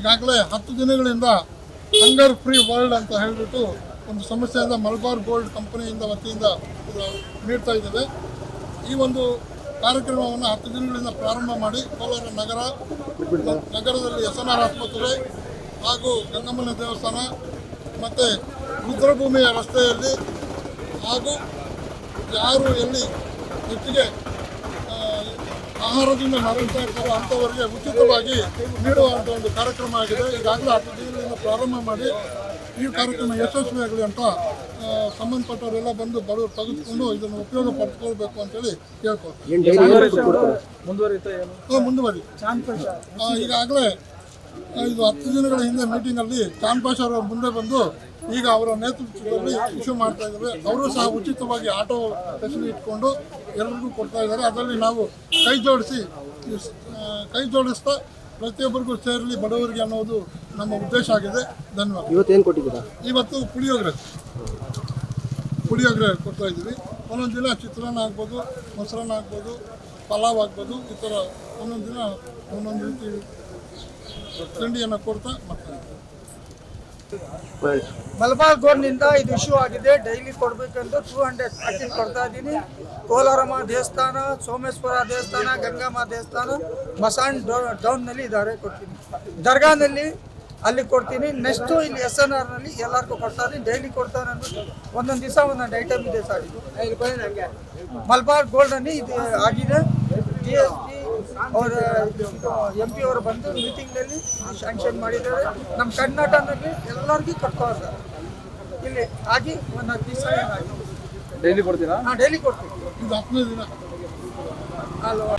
ಈಗಾಗಲೇ ಹತ್ತು ದಿನಗಳಿಂದ ಹಂಗರ್ ಫ್ರೀ ವರ್ಲ್ಡ್ ಅಂತ ಹೇಳಿಬಿಟ್ಟು ಒಂದು ಸಮಸ್ಯೆಯಿಂದ ಮಲ್ಬಾರ್ ಗೋಲ್ಡ್ ಕಂಪನಿಯಿಂದ ವತಿಯಿಂದ ಇದು ನೀಡ್ತಾ ಇದ್ದೇವೆ. ಈ ಒಂದು ಕಾರ್ಯಕ್ರಮವನ್ನು ಹತ್ತು ದಿನಗಳಿಂದ ಪ್ರಾರಂಭ ಮಾಡಿ ಕೋಲಾರ ನಗರ, ನಗರದಲ್ಲಿ ಎಸ್ ಎನ್ ಆಸ್ಪತ್ರೆ ಹಾಗೂ ಗಂಗಮ್ಮನ ದೇವಸ್ಥಾನ ಮತ್ತು ರುದ್ರಭೂಮಿಯ ರಸ್ತೆಯಲ್ಲಿ ಹಾಗೂ ಯಾರು ಎಲ್ಲಿ ಹೆಚ್ಚಿಗೆ ಆಹಾರದಿಂದ ನರಳ್ತಾ ಇರ್ತಾರೋ ಅಂಥವರಿಗೆ ಉಚಿತವಾಗಿ ನೀಡುವಂಥ ಒಂದು ಕಾರ್ಯಕ್ರಮ ಆಗಿದೆ. ಈಗಾಗಲೇ ಹತ್ತು ದಿನಗಳಿಂದ ಪ್ರಾರಂಭ ಮಾಡಿ ಈ ಕಾರ್ಯಕ್ರಮ ಯಶಸ್ವಿಯಾಗಲಿ ಅಂತ ಸಂಬಂಧಪಟ್ಟವರೆಲ್ಲ ಬಂದು ಬಡವರು ತೆಗೆದುಕೊಂಡು ಇದನ್ನು ಉಪಯೋಗ ಪಡ್ಕೊಳ್ಬೇಕು ಅಂತೇಳಿ ಕೇಳ್ಕೊಳ್ತೀನಿ ಏನು ಮುಂದುವರಿ. ಈಗಾಗಲೇ ಇದು ಹತ್ತು ದಿನಗಳ ಹಿಂದೆ ಮೀಟಿಂಗಲ್ಲಿ ಚಾನ್ ಪಾಷಾ ಅವರು ಮುಂದೆ ಬಂದು ಈಗ ಅವರ ನೇತೃತ್ವದಲ್ಲಿ ಇಶ್ಯೂ ಮಾಡ್ತಾ ಇದ್ದಾರೆ. ಅವರು ಸಹ ಉಚಿತವಾಗಿ ಆಟೋ ಫೆಸಿಲಿಟಿ ಇಟ್ಕೊಂಡು ಎಲ್ಲರಿಗೂ ಕೊಡ್ತಾ ಇದ್ದಾರೆ. ಅದರಲ್ಲಿ ನಾವು ಕೈ ಜೋಡಿಸಿ ಕೈ ಜೋಡಿಸ್ತಾ ಪ್ರತಿಯೊಬ್ಬರಿಗೂ ಸೇರಲಿ ಬಡವರಿಗೆ ಅನ್ನೋದು ನಮ್ಮ ಉದ್ದೇಶ ಆಗಿದೆ. ಧನ್ಯವಾದ. ಇವತ್ತೇನು ಕೊಟ್ಟಿದ್ದೀರಾ? ಇವತ್ತು ಪುಳಿಯೋಗರೆ. ಪುಳಿಯೋಗರೆ ಕೊಡ್ತಾ ಇದ್ದೀವಿ. ಒಂದೊಂದು ದಿನ ಚಿತ್ರಾನ್ನ ಆಗ್ಬೋದು ಮೊಸರನ್ನ ಆಗ್ಬೋದು ಪಲಾವ್ ಆಗ್ಬೋದು ಈ ಥರ ಒಂದೊಂದು ದಿನ ಒಂದೊಂದು ರೀತಿ ತಿಂಡಿಯನ್ನು ಕೊಡ್ತಾ ಮಾಡ್ತಾ ಮಲಬಾರ್ ಗೋಲ್ಡ್ನಿಂದ ಇದು ಇಶ್ಯೂ ಆಗಿದೆ. ಡೈಲಿ ಕೊಡಬೇಕಂತ ಟೂ ಹಂಡ್ರೆಡ್ ಪ್ಯಾಕೆಟ್ ಕೊಡ್ತಾ ಇದ್ದೀನಿ. ಕೋಲಾರಮ್ಮ ದೇವಸ್ಥಾನ ಸೋಮೇಶ್ವರ ದೇವಸ್ಥಾನ ಗಂಗಮ್ಮ ದೇವಸ್ಥಾನ ಮಸಾನ್ ಡೌನ್ನಲ್ಲಿ ಇದ್ದಾರೆ ಕೊಡ್ತೀನಿ. ದರ್ಗಾನಲ್ಲಿ ಅಲ್ಲಿ ಕೊಡ್ತೀನಿ. ನೆಕ್ಸ್ಟು ಇಲ್ಲಿ ಎಸ್ ಎನ್ ಆರ್ನಲ್ಲಿ ಎಲ್ಲರಿಗೂ ಕೊಡ್ತಾ ಇದ್ದೀನಿ. ಡೈಲಿ ಕೊಡ್ತಾನೆ ನಾನು ಒಂದೊಂದು ದಿವಸ ಒಂದೊಂದು ಐಟಮ್ ಇದೆ ಸರ್ ಮಲಬಾರ್ ಗೋಲ್ಡಲ್ಲಿ ಇದು ಆಗಿದೆ. ಜಿ ಎಸ್ ಟಿ ಅವರ ಎಂ ಪಿ ಅವರು ಬಂದು ಮೀಟಿಂಗ್ನಲ್ಲಿ ಶಾಂಕ್ಷನ್ ಮಾಡಿದ್ದಾರೆ. ನಮ್ಮ ಕರ್ನಾಟಕದಲ್ಲಿ ಎಲ್ಲರಿಗೂ ಕಟ್ಕೋ ಇದ್ದಾರೆ ಇಲ್ಲಿ ಆಗಿ ಒಂದು ಹತ್ತು ದಿವಸ ಡೈಲಿ ಕೊಡ್ತೀರಾ? ಹಾಂ ಡೈಲಿ ಕೊಡ್ತೀವಿ. ಇದು ಹತ್ತನೇ ದಿನ. ಅಲ್ವಾ?